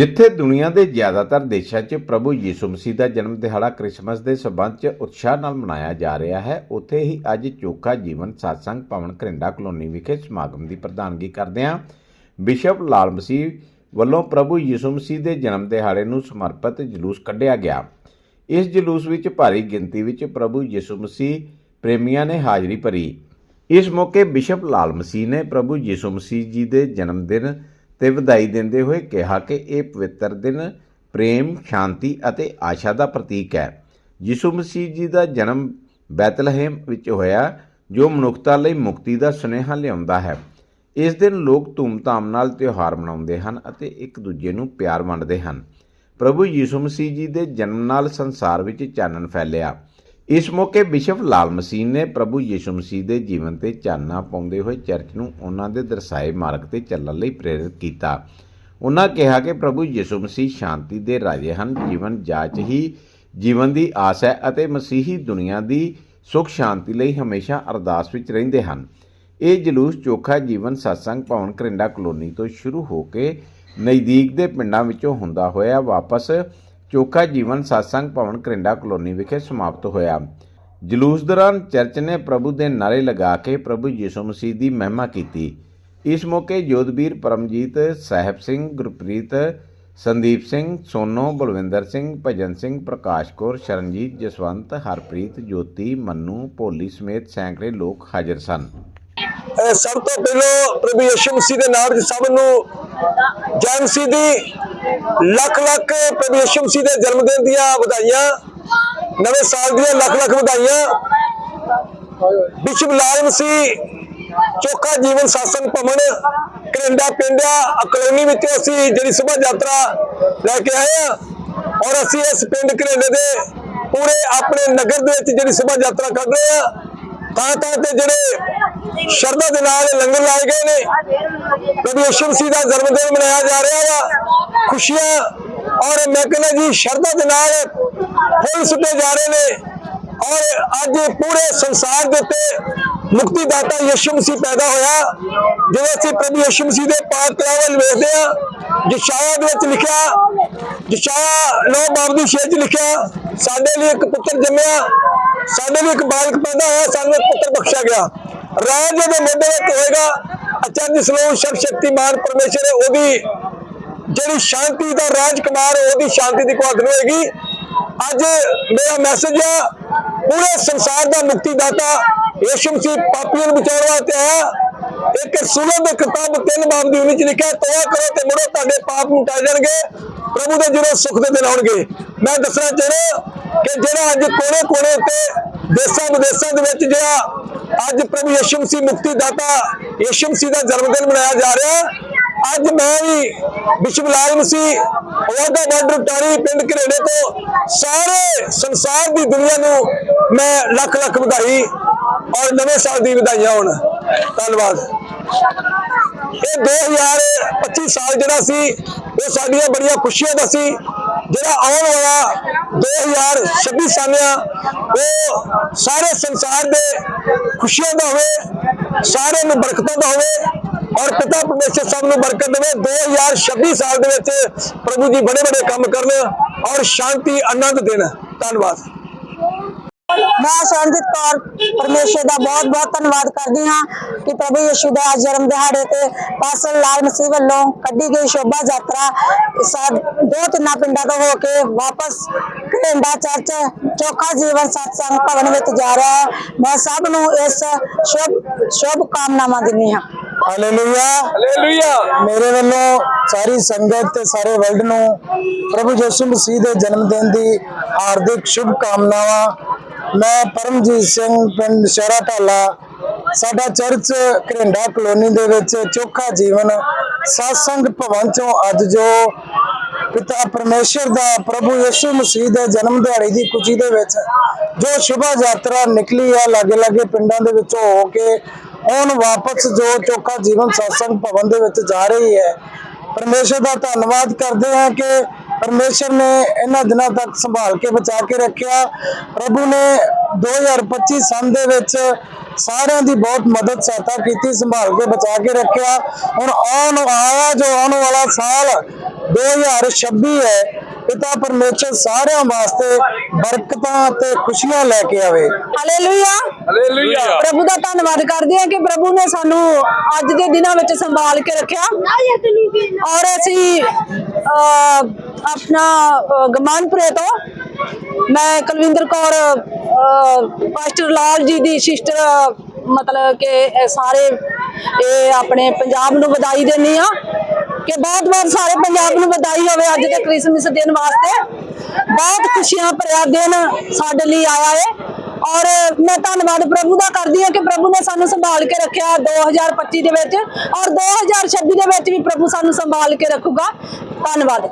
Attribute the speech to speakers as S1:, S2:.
S1: ਜਿੱਥੇ ਦੁਨੀਆ ਦੇ ਜ਼ਿਆਦਾਤਰ ਦੇਸ਼ਾਂ 'ਚ ਪ੍ਰਭੂ ਯੀਸ਼ੂ ਮਸੀਹ ਦਾ ਜਨਮ ਦਿਹਾੜਾ ਕ੍ਰਿਸਮਸ ਦੇ ਸਬੰਧ 'ਚ ਉਤਸ਼ਾਹ ਨਾਲ ਮਨਾਇਆ ਜਾ ਰਿਹਾ ਹੈ, ਉੱਥੇ ਹੀ ਅੱਜ ਚੋਖਾ ਜੀਵਨ satsang ਭਵਨ ਕਰਿੰਡਾ ਕਲੋਨੀ ਵਿਖੇ ਸਮਾਗਮ ਦੀ ਪ੍ਰਧਾਨਗੀ ਕਰਦਿਆਂ ਬਿਸ਼ਪ ਲਾਲ ਮਸੀਹ ਵੱਲੋਂ ਪ੍ਰਭੂ ਯੀਸ਼ੂ ਮਸੀਹ ਦੇ ਜਨਮ ਦਿਹਾੜੇ ਨੂੰ ਸਮਰਪਿਤ ਜਲੂਸ ਕੱਢਿਆ ਗਿਆ। ਇਸ ਜਲੂਸ ਵਿੱਚ ਭਾਰੀ ਗਿਣਤੀ ਵਿੱਚ ਪ੍ਰਭੂ ਯੀਸ਼ੂ ਮਸੀਹ ਪ੍ਰੇਮੀਆਂ ਨੇ ਹਾਜ਼ਰੀ ਭਰੀ। ਇਸ ਮੌਕੇ ਬਿਸ਼ਪ ਲਾਲ ਮਸੀਹ ਨੇ ਪ੍ਰਭੂ ਯੀਸ਼ੂ ਮਸੀਹ ਜੀ ਦੇ ਜਨਮ ਦਿਨ ਤੇ ਵਧਾਈ ਦਿੰਦੇ ਹੋਏ ਕਿਹਾ ਕਿ ਇਹ ਪਵਿੱਤਰ ਦਿਨ ਪ੍ਰੇਮ, ਸ਼ਾਂਤੀ ਅਤੇ ਆਸ਼ਾ ਦਾ ਪ੍ਰਤੀਕ ਹੈ। ਯੀਸ਼ੂ ਮਸੀਹ ਜੀ ਦਾ ਜਨਮ ਬੈਤਲਹੇਮ ਵਿੱਚ ਹੋਇਆ, ਜੋ ਮਨੁੱਖਤਾ ਲਈ ਮੁਕਤੀ ਦਾ ਸੁਨੇਹਾ ਲਿਆਉਂਦਾ ਹੈ। ਇਸ ਦਿਨ ਲੋਕ ਧੂਮਧਾਮ ਨਾਲ ਤਿਉਹਾਰ ਮਨਾਉਂਦੇ ਹਨ ਅਤੇ ਇੱਕ ਦੂਜੇ ਨੂੰ ਪਿਆਰ ਵੰਡਦੇ ਹਨ। ਪ੍ਰਭੂ ਯਿਸੂ ਮਸੀਹ ਜੀ ਦੇ ਜਨਮ ਨਾਲ ਸੰਸਾਰ ਵਿੱਚ ਚਾਨਣ ਫੈਲਿਆ। ਇਸ ਮੌਕੇ ਬਿਸ਼ਪ ਲਾਲ ਮਸੀਹ ਨੇ ਪ੍ਰਭੂ ਯੀਸ਼ੂ ਮਸੀਹ ਦੇ ਜੀਵਨ ਤੇ ਚਾਨਣਾ ਪਾਉਂਦੇ ਹੋਏ ਚਰਚ ਨੂੰ ਉਹਨਾਂ ਦੇ ਦਰਸਾਏ ਮਾਰਗ ਤੇ ਚੱਲਣ ਲਈ ਪ੍ਰੇਰਿਤ ਕੀਤਾ। ਉਹਨਾਂ ਕਿਹਾ ਕਿ ਪ੍ਰਭੂ ਯੀਸ਼ੂ ਮਸੀਹ ਸ਼ਾਂਤੀ ਦੇ ਰਾਜੇ ਹਨ, ਜੀਵਨ ਜਾਚ ਹੀ ਜੀਵਨ ਦੀ ਆਸ ਹੈ ਅਤੇ ਮਸੀਹੀ ਦੁਨੀਆ ਦੀ ਸੁਖ ਸ਼ਾਂਤੀ ਲਈ ਹਮੇਸ਼ਾ ਅਰਦਾਸ ਵਿੱਚ ਰਹਿੰਦੇ ਹਨ। ਇਹ ਜਲੂਸ ਚੋਖਾ ਜੀਵਨ satsang ਭਵਨ ਕਰਿੰਡਾ ਕਲੋਨੀ ਤੋਂ ਸ਼ੁਰੂ ਹੋ ਕੇ ਨਜ਼ਦੀਕ ਦੇ ਪਿੰਡਾਂ ਵਿੱਚੋਂ ਹੁੰਦਾ ਹੋਇਆ ਵਾਪਸ ਚੋਖਾ ਜੀਵਨ satsang ਭਵਨ ਕਰਿੰਡਾ ਕਲੋਨੀ ਵਿਖੇ ਸਮਾਪਤ ਹੋਇਆ। ਜਲੂਸ ਦੌਰਾਨ ਚਰਚ ਨੇ ਪ੍ਰਭੂ ਦੇ ਨਾਰੇ ਲਗਾ ਕੇ ਪ੍ਰਭੂ ਯਿਸੂ ਮਸੀਹ ਦੀ ਮਹਿਮਾ ਕੀਤੀ। ਇਸ ਮੌਕੇ ਜੋਧਬੀਰ ਪਰਮਜੀਤ, ਸਾਹਿਬ ਸਿੰਘ, ਗੁਰਪ੍ਰੀਤ, ਸੰਦੀਪ ਸਿੰਘ, ਸੋਨੋ, ਬਲਵਿੰਦਰ ਸਿੰਘ, ਭਜਨ ਸਿੰਘ, ਪ੍ਰਕਾਸ਼ ਕੌਰ, ਸ਼ਰਨਜੀਤ, ਜਸਵੰਤ, ਹਰਪ੍ਰੀਤ, ਜੋਤੀ, ਮੰਨੂ, ਭੋਲੀ ਸਮੇਤ ਸੈਂਕੜੇ ਲੋਕ ਹਾਜ਼ਰ ਸਨ।
S2: ਸਭ ਤੋਂ ਪਹਿਲਾਂ ਪ੍ਰਭੂ ਯਿਸੂ ਮਸੀਹ ਦੇ ਨਾਮ 'ਚ ਸਭ ਨੂੰ ਜਨਮ ਮਸੀਹ ਦੀ ਲੱਖ ਲੱਖ ਪ੍ਰਭੂ ਯਿਸੂ ਦੇ ਜਨਮ ਦਿਨ ਦੀਆਂ ਵਧਾਈਆਂ, ਨਵੇਂ ਸਾਲ ਦੀਆਂ ਲੱਖ ਲੱਖ ਵਧਾਈਆਂ। ਵਿਸ਼ਵ ਲਾਲ ਮਸੀਹ ਚੋਖਾ ਜੀਵਨ ਸਾਸਨ ਭਵਨ, ਕਰਿੰਡਾ ਪਿੰਡਿਆ ਕਲੋਨੀ ਵਿੱਚ ਅਸੀਂ ਜਿਹੜੀ ਸੁਭਾ ਯਾਤਰਾ ਲੈ ਕੇ ਆਏ ਆ, ਔਰ ਅਸੀਂ ਇਸ ਪਿੰਡ ਕਰਿੰਡੇ ਦੇ ਪੂਰੇ ਆਪਣੇ ਨਗਰ ਦੇ ਵਿੱਚ ਜਿਹੜੀ ਸੁਭਾ ਯਾਤਰਾ ਕਰ ਰਹੇ ਆ ਤਾਂ ਤਾਂ ਤੇ ਜਿਹੜੇ ਸ਼ਰਧਾ ਦੇ ਨਾਲ ਲੰਗਰ ਲਾਏ ਗਏ ਨੇ। ਪ੍ਰਭੂ ਯਿਸੂ ਮਸੀਹ ਦਾ ਜਨਮ ਦਿਨ ਮਨਾਇਆ ਜਾ ਰਿਹਾ ਵਾ। ਖੁਸ਼ੀਆਂ ਔਰ ਮੈਂ ਕਹਿੰਦਾ ਜੀ, ਸ਼ਰਧਾ ਦੇ ਨਾਲ ਫੁੱਲ ਸੁੱਟੇ ਜਾ ਰਹੇ ਨੇ। ਔਰ ਅੱਜ ਪੂਰੇ ਸੰਸਾਰ ਦੇ ਉੱਤੇ ਮੁਕਤੀ ਦਾਤਾ ਯਿਸੂ ਮਸੀਹ ਪੈਦਾ ਹੋਇਆ। ਜਦੋਂ ਅਸੀਂ ਪ੍ਰਭੂ ਯਿਸੂ ਮਸੀਹ ਦੇ ਪਾਕ ਕਲਾਮ ਵੇਖਦੇ ਆ ਜਿਸ਼ਾਇਆ ਦੇ ਵਿੱਚ ਲਿਖਿਆ ਜਿਸ਼ਾਇਆ ਨੌ ਬਾਬ ਦੀ ਛੇ ਚ ਲਿਖਿਆ, ਸਾਡੇ ਲਈ ਇੱਕ ਪੁੱਤਰ ਜੰਮਿਆ, ਸਾਡੇ ਲਈ ਇੱਕ ਬਾਲਕ ਪੈਦਾ ਹੋਇਆ, ਸਾਨੂੰ ਇੱਕ ਪੁੱਤਰ ਬਖਸ਼ਿਆ ਗਿਆ। ਰਾਜ ਦੇ ਮੁੱਦੇ ਵਿੱਚ ਹੋਏਗਾ। ਅਚੰਜ ਸਲੋਹ ਸਰਬ ਸ਼ਕਤੀਮਾਨ ਪਰਮੇਸ਼ਰ ਹੈ, ਉਹਦੀ ਜਿਹੜੀ ਸ਼ਾਂਤੀ ਦਾ ਰਾਜ ਕੁਮਾਰ ਉਹਦੀ ਸ਼ਾਂਤੀ ਦੀ ਕੁਆਦਨ ਹੋਏਗੀ। ਅੱਜ ਮੇਰਾ ਮੈਸੇਜ ਆ, ਪੂਰੇ ਸੰਸਾਰ ਦਾ ਮੁਕਤੀ ਦਾਤਾ ਯਿਸੂ ਮਸੀਹ ਪਾਪੀਆਂ ਨੂੰ ਬਚਾਉਣ ਵਾਸਤੇ ਆਇਆ। ਇੱਕ ਸੁਲਭ ਕਿਤਾਬ ਤਿੰਨ ਬਾਬ ਦੀ ਉਨੀ ਚ ਲਿਖਿਆ ਤੋਆ ਕਰੋ ਤੇ ਮੁੜੋ, ਤੁਹਾਡੇ ਪਾਪ ਮਿਟਾਏ ਜਾਣਗੇ ਪ੍ਰਭੂ ਦੇ ਜਿਹੜੇ ਸੁੱਖ ਦੇ ਦਿਨ ਆਉਣਗੇ। ਮੈਂ ਦੱਸਣਾ ਚਾਹੁੰਦਾ ਕਿ ਜਿਹੜਾ ਅੱਜ ਕੋਨੇ ਕੋਨੇ ਉੱਤੇ ਦੇਸ਼ਾਂ ਵਿਦੇਸ਼ਾਂ ਦੇ ਵਿੱਚ ਜਿਹੜਾ ਅੱਜ ਪ੍ਰਭੂ ਯਿਸੂ ਮਸੀਹ ਮੁਕਤੀ ਦਾਤਾ ਯਿਸੂ ਮਸੀਹ ਦਾ ਜਨਮ ਦਿਨ ਮਨਾਇਆ ਜਾ ਰਿਹਾ ਅੱਜ ਮੈਂ ਵੀ ਵਿਸ਼ਵ ਲਾਲ ਮਸੀਹ ਵਾਗਾ ਬਾਰਡਰ ਟਾਰੀ ਪਿੰਡ ਘਰੇੜੇ ਤੋਂ। ਸਾਰੇ ਸੰਸਾਰ ਦੀ ਦੁਨੀਆ ਨੂੰ ਮੈਂ ਲੱਖ ਲੱਖ ਵਧਾਈ ਔਰ ਨਵੇਂ ਸਾਲ ਦੀ ਵਧਾਈਆਂ ਹੋਣ। ਧੰਨਵਾਦ। ਇਹ 2025 ਸਾਲ ਜਿਹੜਾ ਸੀ, ਉਹ ਸਾਡੀਆਂ ਬੜੀਆਂ ਖੁਸ਼ੀਆਂ ਦਾ ਸੀ। ਜਿਹੜਾ ਆਉਣ ਵਾਲਾ 2026 ਸਾਲ ਆ ਉਹ ਸਾਰੇ ਸੰਸਾਰ ਦੇ ਖੁਸ਼ੀਆਂ ਦਾ ਹੋਵੇ, ਸਾਰਿਆਂ ਨੂੰ ਬਰਕਤਾਂ ਦਾ ਹੋਵੇ ਔਰ ਪਿਤਾ ਪਰਮੇਸ਼ਰ ਸਭ ਨੂੰ ਬਰਕਤ ਦੇਵੇ। 2026 ਸਾਲ ਦੇ ਵਿੱਚ ਪ੍ਰਭੂ ਜੀ ਬੜੇ ਬੜੇ ਕੰਮ ਕਰਨ ਔਰ ਸ਼ਾਂਤੀ, ਆਨੰਦ ਦੇਣ। ਧੰਨਵਾਦ।
S3: ਮੈਂ ਸੰਜੀਤ ਕੌਰ ਪਰਮੇਸ਼ਰ ਦਾ ਬਹੁਤ ਬਹੁਤ ਧੰਨਵਾਦ ਕਰਦੀ ਹਾਂ ਕਿ ਪ੍ਰਭੂ ਯਿਸੂ ਦਾ ਜਨਮ ਦਿਹਾੜੇ ਤੇ ਪਾਸਲ ਲਾਲ ਮਸੀਹ ਵੱਲੋਂ ਕੱਢੀ ਗਈ ਸ਼ੋਭਾ ਯਾਤਰਾ ਸਾ- ਦੋ ਤਿੰਨਾਂ ਪਿੰਡਾਂ ਤੋਂ ਹੋ ਕੇ ਵਾਪਸ ਘਰਿੰਡਾ ਚਰਚ ਚੋਖਾ ਜੀਵਨ ਸਤਸੰਗ ਭਵਨ ਵਿੱਚ ਜਾ ਰਿਹਾ ਹੈ। ਮੈਂ ਸਭ ਨੂੰ ਇਸ ਸ਼ੁਭ ਸ਼ੁਭ ਕਾਮਨਾਵਾਂ ਦਿੰਦੀ ਹਾਂ।
S2: ਹਾਲੇਲੂਇਆ ਹਾਲੇਲੂਇਆ ਮੇਰੇ ਵੱਲੋਂ ਸਾਰੀ ਸੰਗਤ ਤੇ ਸਾਰੇ ਵਰਲਡ ਨੂੰ ਪ੍ਰਭੂ ਯਿਸੂ ਮਸੀਹ ਦੇ ਜਨਮ ਦਿਨ ਦੀ ਹਾਰਦਿਕ ਸ਼ੁਭ ਕਾਮਨਾਵਾਂ ਮੈਂ ਪਰਮਜੀਤ ਸਿੰਘ ਪਿੰਡ ਸ਼ਹਿਰਾ ਢਾਲਾ, ਸਾਡਾ ਚਰਚ ਘਰਿੰਡਾ ਕਲੋਨੀ ਦੇ ਵਿੱਚ ਚੋਖਾ ਜੀਵਨ satsang ਭਵਨ ਚੋਂ ਅੱਜ ਜੋ ਪਿਤਾ ਪਰਮੇਸ਼ਰ ਦਾ ਪ੍ਰਭੂ ਯਿਸੂ ਮਸੀਹ ਦੇ ਜਨਮ ਦਿਹਾੜੀ ਦੀ ਖੁਸ਼ੀ ਦੇ ਵਿੱਚ ਜੋ ਸ਼ੁਭਾ ਯਾਤਰਾ ਨਿਕਲੀ ਆ ਲਾਗੇ ਲਾਗੇ ਪਿੰਡਾਂ ਦੇ ਵਿੱਚੋਂ ਹੋ ਕੇ, ਹੁਣ ਵਾਪਸ ਜੋ ਚੋਖਾ ਜੀਵਨ satsang ਭਵਨ ਦੇ ਵਿੱਚ ਜਾ ਰਹੀ ਹੈ। ਪਰਮੇਸ਼ਰ ਦਾ ਧੰਨਵਾਦ ਕਰਦੇ ਹਾਂ ਕਿ ਪਰਮੇਸ਼ਰ ਨੇ ਇਹਨਾਂ ਦਿਨਾਂ ਤੱਕ ਸੰਭਾਲ ਕੇ ਬਚਾ ਕੇ ਰੱਖਿਆ। ਪ੍ਰਭੂ ਨੇ 2025 ਸਾਲ ਦੇ ਵਿੱਚ ਸਾਰਿਆਂ ਦੀ ਬਹੁਤ ਮਦਦ, ਸਹਾਇਤਾ ਕੀਤੀ, ਸੰਭਾਲ ਕੇ ਬਚਾ ਕੇ ਰੱਖਿਆ। ਹੁਣ ਆਉਣ ਆਇਆ ਜੋ ਆਉਣ ਵਾਲਾ ਸਾਲ 2026 ਹੈ ਪਿਤਾ ਪਰਮੇਸ਼ਰ ਸਾਰਿਆਂ ਵਾਸਤੇ ਬਰਕਤਾਂ ਤੇ ਖੁਸ਼ੀਆਂ ਲੈ ਕੇ ਆਵੇ।
S3: ਹਾਲੇਲੂਇਆ
S2: ਹਾਲੇਲੂਇਆ
S3: ਪ੍ਰਭੂ ਦਾ ਧੰਨਵਾਦ ਕਰਦੇ ਹਾਂ ਕਿ ਪ੍ਰਭੂ ਨੇ ਸਾਨੂੰ ਅੱਜ ਦੇ ਦਿਨਾਂ ਵਿੱਚ ਸੰਭਾਲ ਕੇ ਰੱਖਿਆ। ਔਰ ਅਸੀਂ ਆਪਣਾ ਗਮਾਨਪੁਰੇ ਤੋਂ ਮੈਂ ਕੁਲਵਿੰਦਰ ਕੌਰ ਪਾਸਟਰ ਲਾਲ ਜੀ ਦੀ ਸਿਸਟਰ ਮਤਲਬ ਕਿ ਸਾਰੇ ਇਹ ਆਪਣੇ ਪੰਜਾਬ ਨੂੰ ਵਧਾਈ ਦਿੰਦੀ ਆ ਕਿ ਬਹੁਤ ਬਹੁਤ ਸਾਰੇ ਪੰਜਾਬ ਨੂੰ ਵਧਾਈ ਹੋਵੇ ਅੱਜ ਦੇ ਕ੍ਰਿਸਮਸ ਦਿਨ ਵਾਸਤੇ। ਬਹੁਤ ਖੁਸ਼ੀਆਂ ਭਰਿਆ ਦਿਨ ਸਾਡੇ ਲਈ ਆਇਆ ਹੈ ਔਰ ਮੈਂ ਧੰਨਵਾਦ ਪ੍ਰਭੂ ਦਾ ਕਰਦੀ ਹਾਂ ਕਿ ਪ੍ਰਭੂ ਨੇ ਸਾਨੂੰ ਸੰਭਾਲ ਕੇ ਰੱਖਿਆ 2025 ਦੇ ਵਿੱਚ। ਔਰ 2026 ਦੇ ਵਿੱਚ ਵੀ ਪ੍ਰਭੂ ਸਾਨੂੰ ਸੰਭਾਲ ਕੇ ਰੱਖੂਗਾ। ਧੰਨਵਾਦ।